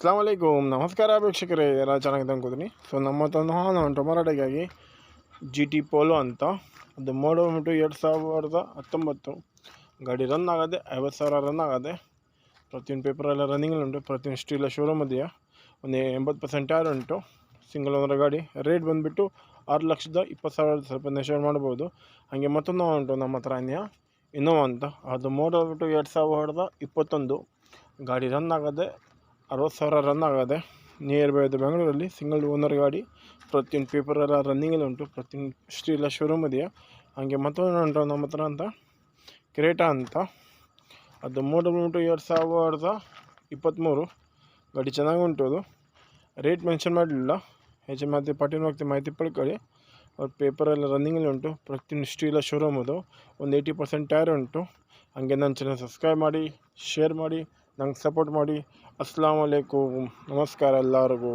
ಅಸ್ಲಾಂ ವಲೈಕುಮ್ ನಮಸ್ಕಾರ ವೀಕ್ಷಕರೇ ಎಲ್ಲ ಚೆನ್ನಾಗಿದೆ ಅನ್ಕೋತೀನಿ. ಸೊ ನಮ್ಮ ತಂದು ನಾನು ಟೊಮೊರಾಟಿಗಾಗಿ ಜಿ ಟಿ ಪೋಲೋ ಅಂತ ಅದು ಮೋಡೋ ಬಂದ್ಬಿಟ್ಟು ಎರಡು ಸಾವಿರದ ಹತ್ತೊಂಬತ್ತು. ಗಾಡಿ ರನ್ ಆಗದೆ, ಐವತ್ತು ಸಾವಿರ ರನ್ ಆಗದೆ, ಪ್ರತಿಯೊಂದು ಪೇಪರೆಲ್ಲ ರನ್ನಿಂಗಲ್ಲಿ ಉಂಟು, ಪ್ರತಿಯೊಂದು ಸ್ಟೀಲ ಶೋರೂಮ್ ಇದೆಯಾ ಒಂದು ಎಂಬತ್ತು ಪರ್ಸೆಂಟ್ ಟೈರ್ ಉಂಟು. ಸಿಂಗಲ್ ಓನರ್ ಗಾಡಿ ರೇಟ್ ಬಂದುಬಿಟ್ಟು ಆರು ಲಕ್ಷದ ಇಪ್ಪತ್ತು ಸಾವಿರ ಸ್ವಲ್ಪ ನೆಶರ್ ಮಾಡ್ಬೋದು. ಹಾಗೆ ಮತ್ತೊಂದು ಉಂಟು ನಮ್ಮ ಹತ್ರ ಅನ್ಯ ಇನ್ನೋವಾ ಅಂತ. ಅದು ಮೋಡೋ ಬಿಟ್ಟು ಎರಡು ಸಾವಿರದ ಇಪ್ಪತ್ತೊಂದು. ಗಾಡಿ ರನ್ ಆಗದೆ ಅರವತ್ತು ಸಾವಿರ ರನ್ ಆಗದೆ ನಿಯರ್ ಬೈ ಬೆಂಗಳೂರಲ್ಲಿ ಸಿಂಗಲ್ ಓನರ್ ಗಾಡಿ ಪ್ರತಿಯೊಂದು ಪೇಪರೆಲ್ಲ ರನ್ನಿಂಗಲ್ಲಿ ಉಂಟು, ಪ್ರತಿಯೊಂದು ಸ್ಟೀಲ ಶೋರೂಮ್ ಇದೆಯಾ? ಹಾಗೆ ಮತ್ತೊಂದು ಉಂಟು ನಮ್ಮ ಹತ್ರ ಅಂತ, ಕ್ರೇಟಾ ಅಂತ. ಅದು ಉಂಟು ಎರಡು ಸಾವಿರದ ಇಪ್ಪತ್ತ್ಮೂರು ಗಾಡಿ ಚೆನ್ನಾಗಿ ಉಂಟು ಅದು. ರೇಟ್ ಮೆನ್ಷನ್ ಮಾಡಲಿಲ್ಲ. ಹೆಚ್ಚು ಮಾಹಿತಿ ಪಟ್ಟಿನ ಹೋಗ್ತಿ ಮಾಹಿತಿ ಪಡ್ಕೊಳ್ಳಿ. ಅವ್ರ ಪೇಪರೆಲ್ಲ ರನ್ನಿಂಗಲ್ಲಿ ಉಂಟು. ಪ್ರತಿಯೊಂದು ಸ್ಟೀಲ ಶೋರೂಮ್ ಅದು. ಒಂದು ಏಯ್ಟಿ ಪರ್ಸೆಂಟ್ ಟೈರ್ ಉಂಟು. ಹಾಗೆ ನನ್ನ ಚೆನ್ನಾಗಿ ಸಬ್ಸ್ಕ್ರೈಬ್ ಮಾಡಿ ಶೇರ್ ಮಾಡಿ. ನಂಗೆ ಸಪೋರ್ಟ್ ಮಾಡಿ. ಅಸ್ಲಾಂ ವಲೈಕುಮ್ ನಮಸ್ಕಾರ ಎಲ್ಲರಿಗೂ.